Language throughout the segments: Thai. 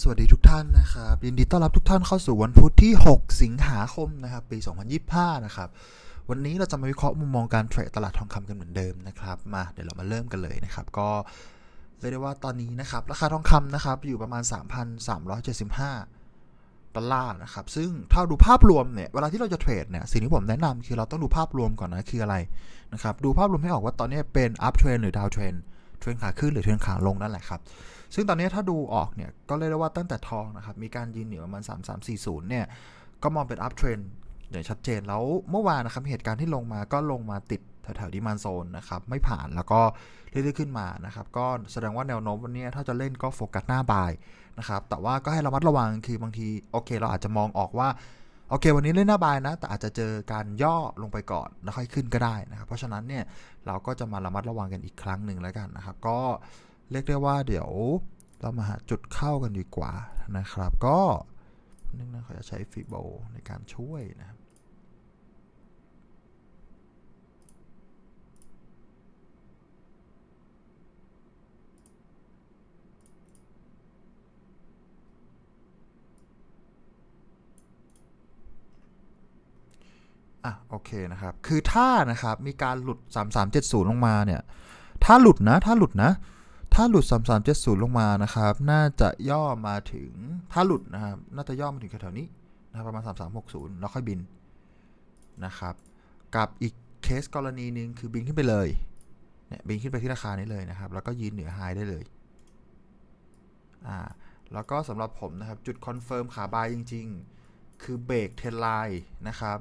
สวัสดีทุกท่านนะครับยินดีต้อนรับทุกท่านเข้าสู่วันพุธที่ 6 สิงหาคมนะครับปี 2025 นะครับ วันนี้เราจะมาวิเคราะห์มุมมองการเทรดตลาดทองคำกันเหมือนเดิมนะครับมาเดี๋ยวเรามาเริ่มกันเลยนะครับก็เรียกได้ว่าตอนนี้นะครับราคาทองคำนะครับอยู่ประมาณ 3,375ดอลลาร์นะครับซึ่งถ้าดูภาพรวมเนี่ยเวลาที่เราจะเทรดเนี่ยสิ่งที่ผมแนะนำคือเราต้องดูภาพรวมก่อนนะคืออะไรนะครับดูภาพรวมให้ออกว่าตอนนี้เป็น up trend หรือ down trend เทรน ทวนขาขึ้นหรือเทรนขาลงนั่นแหละครับ ซึ่งตอนนี้ถ้าดูออกเนี่ยก็เรียกได้ว่าตั้งแต่ทองนะครับ มีการยืนเหนือประมาณ 3340 เนี่ย ก็มองเป็น up trend อย่างชัดเจนแล้วเมื่อวานนะครับ เหตุการณ์ที่ลงมาก็ลงมาติดแถวๆดิมานโซนนะครับ ไม่ผ่านแล้วก็เรื่อยๆขึ้นมานะครับ ก็แสดงว่าแนวโน้มวันนี้ถ้าจะเล่นก็โฟกัสหน้าบายนะครับ แต่ว่าก็ให้ระมัดระวังคือบางทีโอเค เราอาจจะมองออกว่า โอเค วันนี้เล่นหน้าบายนะ แต่อาจจะเจอการย่อลงไปก่อนแล้วค่อยขึ้นก็ได้นะครับ เพราะฉะนั้นเนี่ยเราก็จะมาระมัดระวังกันอีกครั้งหนึ่งแล้วกันนะครับ ก็เรียกได้ว่าเดี๋ยวเรามาหาจุดเข้ากันดีกว่านะครับ ก็นึงนะเขาจะใช้ฟีโบในการช่วยนะครับ อะโอเคนะครับ คือถ้านะครับ มีการหลุด 3370 ลงมาเนี่ย ถ้าหลุดนะ ถ้าหลุดนะ ถ้าหลุด 3370 ลงมานะครับ น่าจะย่อมาถึง ถ้าหลุดนะครับ น่าจะย่อมาถึงแถวๆนี้นะรประมาณ 3360 แล้วค่อยบินนะครับ กับอีกเคสกรณีหนึ่งคือบินขึ้นไปเลย เนี่ยบินขึ้นไปที่ราคานี้เลยนะครับ แล้วก็ยืนเหนือไฮได้เลย อ่า แล้วก็สำหรับผมนะครับ จุดคอนเฟิร์มขาบายจริง ๆ คือเบรกเทนไลน์นะครับ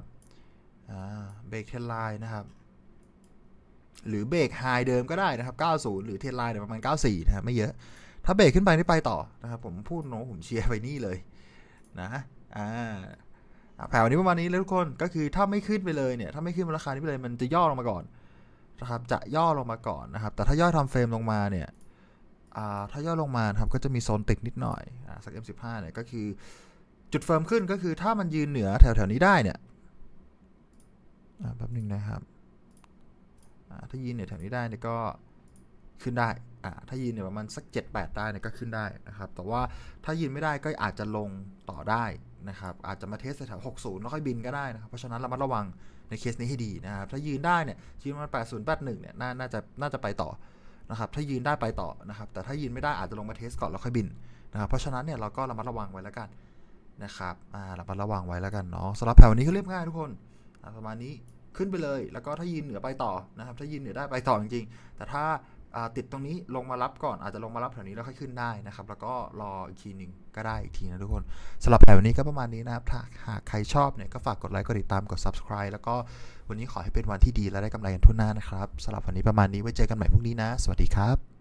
เบรกเทนไลน์นะครับ หรือเบรกไฮเดิมก็ได้นะครับ 90 หรือเทนไลน์เนี่ยประมาณ 94 นะครับ ไม่เยอะ ถ้าเบรกขึ้นไปนี่ไปต่อนะครับ ผมพูดโน้ผมเชียร์ไปนี่เลยนะอ่าแผ่วนี้ประมาณนี้เลยทุกคนก็คือถ้าไม่ขึ้นไปเลยเนี่ย ถ้าไม่ขึ้นราคานี้ไปเลยมันจะย่อลงมาก่อนนะครับ จะย่อลงมาก่อนนะครับ แต่ถ้าย่อทำเฟรมลงมาเนี่ยถ้าย่อลงมาครับก็จะมีโซนติดนิดหน่อยอสัก M15 เนี่ยก็คือ จุดเฟิร์มขึ้นก็คือถ้ามันยืนเหนือแถวๆนี้ได้เนี่ย แป๊บหนึ่งนะครับ ถ้ายืนเนี่ยแถวนี้ได้เนี่ยก็ขึ้นได้ ถ้ายืนเนี่ยประมาณสัก 7-8 ได้เนี่ยก็ขึ้นได้นะครับ แต่ว่าถ้ายืนไม่ได้ก็อาจจะลงต่อได้นะครับ อาจจะมาเทสแถว60 แล้วค่อยบินก็ได้นะครับ เพราะฉะนั้นเรามาระวังในเคสนี้ให้ดีนะครับ ถ้ายืนได้เนี่ยยืนมัน80 81เนี่ยน่าจะน่าจะไปต่อนะครับ ถ้ายืนได้ไปต่อนะครับ แต่ถ้ายืนไม่ได้อาจจะลงมาเทสก่อนแล้วค่อยบินนะครับ เพราะฉะนั้นเนี่ยเราก็ระมัดระวังไว้แล้วกันนะครับระมัดระวังไว้แล้วกันเนาะสำหรับแผ่วนี้ก็เรียบง่ายทุกคน ประมาณนี้ขึ้นไปเลย แล้วก็ถ้ายืนเหนือไปต่อนะครับ ถ้ายืนเหนือได้ไปต่อจริงๆ แต่ถ้าติดตรงนี้ลงมารับก่อนอาจจะลงมารับแถวนี้แล้วค่อยขึ้นได้นะครับ แล้วก็รออีกทีหนึ่งก็ได้อีกทีนะทุกคนสำหรับแผนวันนี้ก็ประมาณนี้นะครับถ้าหากใครชอบเนี่ยก็ฝากกดไลค์กดติดตามกด subscribe แล้วก็วันนี้ขอให้เป็นวันที่ดีและได้กำไรกันทุนหน้านะครับสำหรับวันนี้ประมาณนี้ไว้เจอกันใหม่พรุ่งนี้นะ สวัสดีครับ